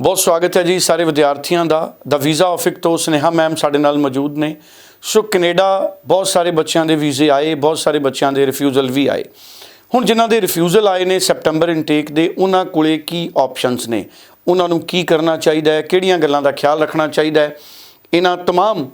ਬਹੁਤ ਸਵਾਗਤ ਹੈ ਜੀ ਸਾਰੇ ਵਿਦਿਆਰਥੀਆਂ ਦਾ ਦਾ ਵੀਜ਼ਾ ਆਫਿਕ ਤੋਂ ਸਨੇਹਾ ਮੈਮ ਸਾਡੇ ਨਾਲ ਮੌਜੂਦ ਨੇ ਸੋ ਕੈਨੇਡਾ ਬਹੁਤ ਸਾਰੇ ਬੱਚਿਆਂ ਦੇ ਵੀਜ਼ੇ ਆਏ ਬਹੁਤ ਸਾਰੇ ਬੱਚਿਆਂ ਦੇ ਰਿਫਿਊਜ਼ਲ ਵੀ ਆਏ ਹੁਣ ਜਿਨ੍ਹਾਂ ਦੇ ਰਿਫਿਊਜ਼ਲ ਆਏ ਨੇ ਸੈਪਟੈਂਬਰ ਇਨਟੇਕ ਦੇ ਉਹਨਾਂ ਕੋਲੇ ਕੀ ਆਪਸ਼ਨਸ ਨੇ ਉਹਨਾਂ ਨੂੰ ਕੀ ਕਰਨਾ ਚਾਹੀਦਾ ਹੈ ਕਿਹੜੀਆਂ ਗੱਲਾਂ ਦਾ ਖਿਆਲ ਰੱਖਣਾ ਚਾਹੀਦਾ ਹੈ ਇਹਨਾਂ तमाम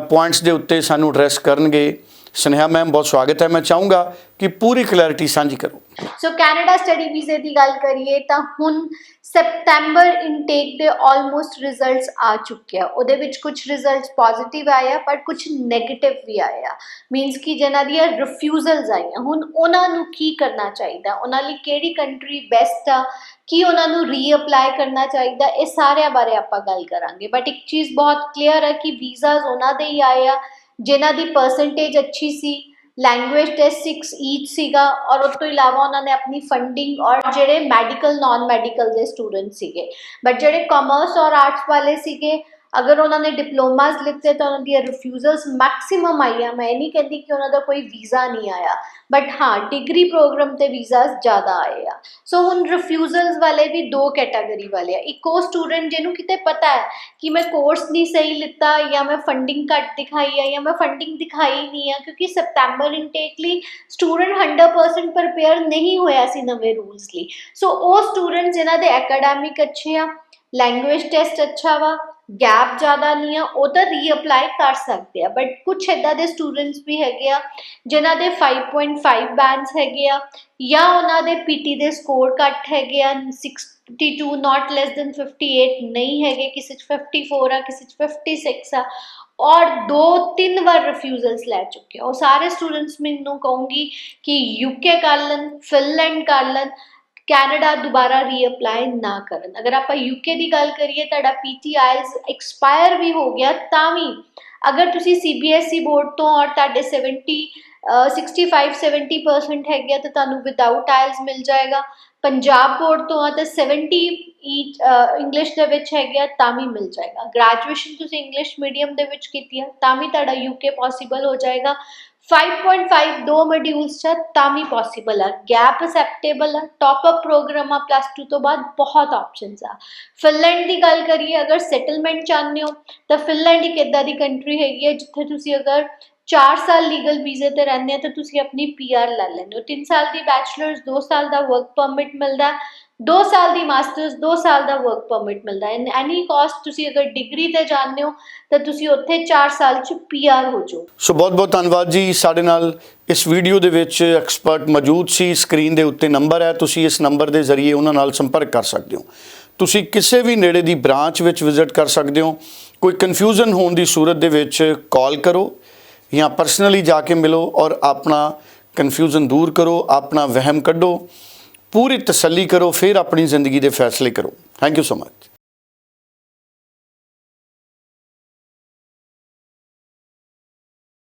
ਪੁਆਇੰਟਸ ਦੇ ਉੱਤੇ ਸਾਨੂੰ ਐਡਰੈਸ ਕਰਨਗੇ ਸਨੇਹਾ ਮੈਮ ਬਹੁਤ ਸਵਾਗਤ ਹੈ ਮੈਂ ਚਾਹੂੰਗਾ ਕਿ ਪੂਰੀ ਕਲੈਰਿਟੀ ਸਾਂਝੀ ਕਰੋ ਸੋ ਕੈਨੇਡਾ ਸਟੱਡੀ ਵੀਜ਼ੇ ਦੀ ਗੱਲ ਕਰੀਏ ਤਾਂ ਹੁਣ ਸੈਪਟੈਂਬਰ ਇਨਟੇਕ ਦੇ ਆਲਮੋਸਟ ਰਿਜ਼ਲਟਸ ਆ ਚੁੱਕੇ ਆ। ਉਹਦੇ ਵਿੱਚ ਕੁਝ ਰਿਜ਼ਲਟਸ ਪੋਜ਼ਿਟਿਵ ਆਏ ਆ, ਪਰ ਕੁਝ 네ਗੇਟਿਵ ਵੀ ਆਏ ਆ। ਮੀਨਸ ਕਿ ਜਿਨ੍ਹਾਂ ਦੀਆਂ ਰਿਫਿਊਜ਼ਲਸ ਆਈਆਂ, ਹੁਣ ਉਹਨਾਂ ਨੂੰ ਕੀ ਕਰਨਾ ਚਾਹੀਦਾ? ਉਹਨਾਂ ਲਈ ਕਿਹੜੀ ਕੰਟਰੀ ਬੈਸਟ ਆ? ਕੀ ਉਹਨਾਂ ਨੂੰ ਰੀਅਪਲਾਈ ਕਰਨਾ ਚਾਹੀਦਾ? ਇਹ ਸਾਰਿਆਂ ਬਾਰੇ ਆਪਾਂ ਗੱਲ ਕਰਾਂਗੇ। ਬਟ ਇੱਕ ਚੀਜ਼ ਬਹੁਤ ਕਲੀਅਰ ਹੈ ਕਿ ਵੀਜ਼ਾਸ ਉਹਨਾਂ ਦੇ ਹੀ ਆਏ ਆ ਜਿਨ੍ਹਾਂ ਦੀ ਪਰਸੈਂਟੇਜ ਅੱਛੀ ਸੀ। ਲੈਂਗੁਏਜ ਟੈਸਟ 6 ਈਚ ਸੀਗਾ ਔਰ ਉਸ ਤੋਂ ਇਲਾਵਾ ਉਹਨਾਂ ਨੇ ਆਪਣੀ ਫੰਡਿੰਗ ਔਰ ਜਿਹੜੇ ਮੈਡੀਕਲ ਨਾਨ ਮੈਡੀਕਲ ਦੇ ਸਟੂਡੈਂਟ ਸੀਗੇ। ਬਟ ਜਿਹੜੇ ਕਾਮਰਸ ਔਰ ਆਰਟਸ ਵਾਲੇ ਸੀਗੇ ਅਗਰ ਉਹਨਾਂ ਨੇ ਡਿਪਲੋਮਾਸ ਲਿੱਤੇ ਤਾਂ ਉਹਨਾਂ ਦੀਆਂ ਰਿਫਿਊਜ਼ਲਸ ਮੈਕਸਿਮਮ ਆਈਆਂ। ਮੈਂ ਇਹ ਨਹੀਂ ਕਹਿੰਦੀ ਕਿ ਉਹਨਾਂ ਦਾ ਕੋਈ ਵੀਜ਼ਾ ਨਹੀਂ ਆਇਆ ਬਟ ਹਾਂ ਡਿਗਰੀ ਪ੍ਰੋਗਰਾਮ ਤੇ ਵੀਜ਼ਾਸ ਜ਼ਿਆਦਾ ਆਏ ਆ। ਸੋ ਹੁਣ ਰਿਫਿਊਜ਼ਲਸ ਵਾਲੇ ਵੀ ਦੋ ਕੈਟਾਗਰੀ ਵਾਲੇ ਆ। ਇੱਕ ਉਹ ਸਟੂਡੈਂਟ ਜਿਹਨੂੰ ਕਿਤੇ ਪਤਾ ਹੈ ਕਿ ਮੈਂ ਕੋਰਸ ਨਹੀਂ ਸਹੀ ਲਿੱਤਾ ਜਾਂ ਮੈਂ ਫੰਡਿੰਗ ਘੱਟ ਦਿਖਾਈ ਆ ਜਾਂ ਮੈਂ ਫੰਡਿੰਗ ਦਿਖਾਈ ਨਹੀਂ ਆ, ਕਿਉਂਕਿ ਸਪਟੈਂਬਰ ਇਨਟੇਕ ਲਈ ਸਟੂਡੈਂਟ 100% ਪ੍ਰਪੇਅਰ ਨਹੀਂ ਹੋਇਆ ਸੀ ਨਵੇਂ ਰੂਲਸ ਲਈ। ਸੋ ਉਹ ਸਟੂਡੈਂਟ ਜਿਨ੍ਹਾਂ ਦੇ ਐਕੈਡੈਮਿਕ ਅੱਛੇ ਆ ਲੈਂਗੁਏਜ ਟੈਸਟ ਅੱਛਾ ਵਾ ਗੈਪ ਜ਼ਿਆਦਾ ਨਹੀਂ ਆ, ਉਹ ਤਾਂ ਰੀਅਪਲਾਈ ਕਰ ਸਕਦੇ ਆ ਬਟ ਕੁਝ ਇਦਾਂ ਦੇ ਸਟੂਡੈਂਟਸ ਵੀ ਹੈਗੇ ਆ, ਜਿਨ੍ਹਾਂ ਦੇ 5.5 ਬੈਂਡਸ ਹੈਗੇ ਆ, ਜਾਂ ਉਹਨਾਂ ਦੇ ਪੀਟੀ ਦੇ ਸਕੋਰ ਘੱਟ ਹੈਗੇ ਆ 62 ਨਾਟ ਲੈਸ ਦੈਨ 58 ਨਹੀਂ ਹੈਗੇ, ਕਿਸੇ ਚ 54 ਆ, ਕਿਸੇ ਚ 56 ਆ, ਔਰ ਦੋ ਤਿੰਨ ਵਾਰ ਰਿਫਿਊਜ਼ਲਸ ਲੈ ਚੁੱਕੇ ਆ। ਉਹ ਸਾਰੇ ਸਟੂਡੈਂਟਸ ਮੈਨੂੰ ਕਹੂੰਗੀ ਕਿ ਯੂਕੇ ਕਰ ਲੈਣ ਫਿਨਲੈਂਡ ਕਰ ਲੈਣ ਕੈਨੇਡਾ ਦੁਬਾਰਾ ਰੀਅਪਲਾਈ ਨਾ ਕਰਨ। ਅਗਰ ਆਪਾਂ ਯੂਕੇ ਦੀ ਗੱਲ ਕਰੀਏ ਤੁਹਾਡਾ ਪੀਟੀਆਈਜ਼ ਐਕਸਪਾਇਰ ਵੀ ਹੋ ਗਿਆ ਤਾਂ ਵੀ ਅਗਰ ਤੁਸੀਂ ਸੀਬੀਐਸਈ ਬੋਰਡ ਤੋਂ ਔਰ ਤੁਹਾਡੇ 70 ਅ, 65 70% ਹੈਗੇ ਆ ਤਾਂ ਤੁਹਾਨੂੰ ਵਿਦਆਊਟ ਆਇਲਸ ਮਿਲ ਜਾਏਗਾ। ਪੰਜਾਬ ਬੋਰਡ ਤੋਂ ਆ ਤਾਂ 70 ਇੰਗਲਿਸ਼ ਦੇ ਵਿੱਚ ਹੈਗੇ ਆ ਤਾਂ ਵੀ ਮਿਲ ਜਾਏਗਾ। ਗ੍ਰੈਜੂਏਸ਼ਨ ਤੁਸੀਂ ਇੰਗਲਿਸ਼ ਮੀਡੀਅਮ ਦੇ ਵਿੱਚ ਕੀਤੀ ਆ ਤਾਂ ਵੀ ਤੁਹਾਡਾ ਯੂਕੇ ਪੋਸੀਬਲ ਹੋ ਜਾਏਗਾ। 5.5 ਦੋ ਮੋਡਿਊਲਸ ਚ ਤਾਂ ਵੀ ਪੋਸੀਬਲ ਆ। ਗੈਪ ਅਸੈਪਟੇਬਲ ਆ ਟਾਪ ਅਪ ਪ੍ਰੋਗਰਾਮ ਆ ਪਲੱਸ 2 ਤੋਂ ਬਾਅਦ ਬਹੁਤ ਆਪਸ਼ਨਸ ਆ। ਫਿਨਲੈਂਡ ਦੀ ਗੱਲ ਕਰੀਏ, ਅਗਰ ਸੈਟਲਮੈਂਟ ਚਾਹੁੰਦੇ ਹੋ, ਤਾਂ ਫਿਨਲੈਂਡ ਇੱਕ ਇਦਾਂ ਦੀ ਕੰਟਰੀ ਹੈਗੀ ਹੈ ਜਿੱਥੇ ਤੁਸੀਂ ਅਗਰ 4 ਸਾਲ ਲੀਗਲ ਵੀਜ਼ੇ ਤੇ ਰਹਿੰਦੇ ਆ, ਤਾਂ ਤੁਸੀਂ ਆਪਣੀ ਪੀਆਰ ਲੈ ਲੈਂਦੇ ਹੋ। 3 ਸਾਲ ਦੀ ਬੈਚਲਰਸ 2 ਸਾਲ ਦਾ ਵਰਕ ਪਰਮਿਟ ਮਿਲਦਾ 2 ਸਾਲ ਦੀ ਮਾਸਟਰਸ 2 ਸਾਲ ਦਾ ਵਰਕ ਪਰਮਿਟ ਮਿਲਦਾ ਹੈ। ਐਨੀ ਕਾਸਟ ਤੁਸੀਂ ਅਗਰ ਡਿਗਰੀ ਤੇ ਜਾਂਦੇ ਹੋ, ਤਾਂ ਤੁਸੀਂ ਉੱਥੇ 4 ਸਾਲ ਚ ਪੀਆਰ ਹੋ ਜਾਓ। ਸੋ ਬਹੁਤ ਬਹੁਤ ਧੰਨਵਾਦ ਜੀ। ਸਾਡੇ ਨਾਲ ਇਸ ਵੀਡੀਓ ਦੇ ਵਿੱਚ ਐਕਸਪਰਟ ਮੌਜੂਦ ਸੀ। ਸਕਰੀਨ ਦੇ ਉੱਤੇ ਨੰਬਰ ਹੈ। ਤੁਸੀਂ ਇਸ ਨੰਬਰ ਦੇ ਜ਼ਰੀਏ ਉਹਨਾਂ ਨਾਲ ਸੰਪਰਕ ਕਰ ਸਕਦੇ ਹੋ। ਤੁਸੀਂ ਕਿਸੇ ਵੀ ਨੇੜੇ ਦੀ ਬ੍ਰਾਂਚ ਵਿੱਚ ਵਿਜ਼ਿਟ ਕਰ ਸਕਦੇ ਹੋ। ਕੋਈ ਕਨਫਿਊਜ਼ਨ ਹੋਣ ਦੀ ਸੂਰਤ ਦੇ ਵਿੱਚ ਕਾਲ ਕਰੋ ਜਾਂ ਪਰਸਨਲੀ ਜਾ ਕੇ ਮਿਲੋ ਔਰ ਆਪਣਾ ਕਨਫਿਊਜ਼ਨ ਦੂਰ ਕਰੋ। ਆਪਣਾ ਵਹਿਮ ਕੱਢੋ। ਪੂਰੀ ਤਸੱਲੀ ਕਰੋ ਫਿਰ ਆਪਣੀ ਜ਼ਿੰਦਗੀ ਦੇ ਫੈਸਲੇ ਕਰੋ। Thank you so much